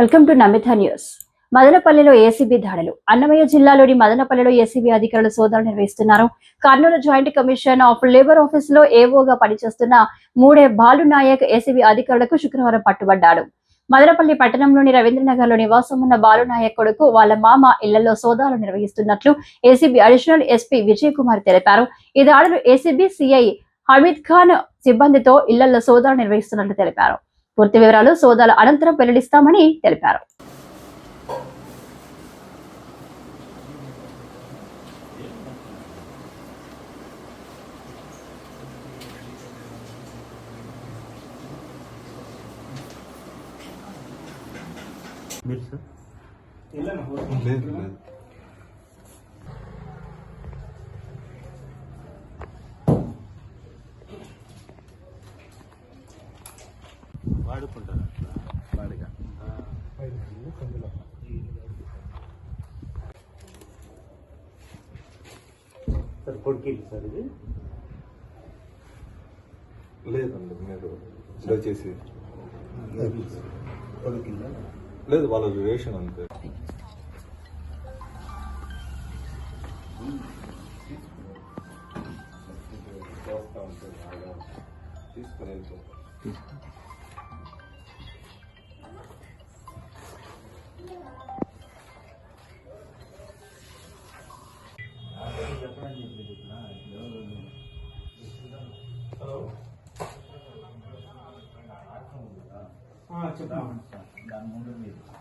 Welcome to Namitha news. మదనపల్లిలో ACB దాడులు. అన్నమయ్య జిల్లాలోని మదనపల్లిలో ఏసీబీ అధికారులు సోదాలు నిర్వహిస్తున్నారు. Kurnool joint commission of labour ఆఫీస్లో ఏవోగా పనిచేస్తున్న మూడే బాలు నాయక్ ఏసీబీ అధికారులకు శుక్రవారం పట్టుబడ్డాడు. మదనపల్లి పట్టణంలోని రవీంద్రనగర్లో నివాసం ఉన్న బాలు నాయక్ కొడుకు వాళ్ళ మామ ఇళ్ళలో సోదాలు నిర్వహిస్తున్నట్లు ACB additional SP Vijay Kumar తెలిపారు. ఈ దాడులు ఏసీబీ సిఐ హమీద్ ఖాన్ సిబ్బందితో ఇళ్ళలో సోదాలు నిర్వహిస్తున్నట్లు తెలిపారు. పూర్తి వివరాలు సోదాల అనంతరం వెల్లడిస్తామని తెలిపారు. మీరు సార్? లేదు లేదు. వాడుకుంటారు అట్లా. వాడిగా. సార్ కొడుకు సార్ ఇది? లేదండి మీరు దయచేసి. కొడుకు లేదు వాళ్ళ రిలేషన్ అంతే. తీసుకుని హలో. చెప్పండి. దాని ముందు మీరు.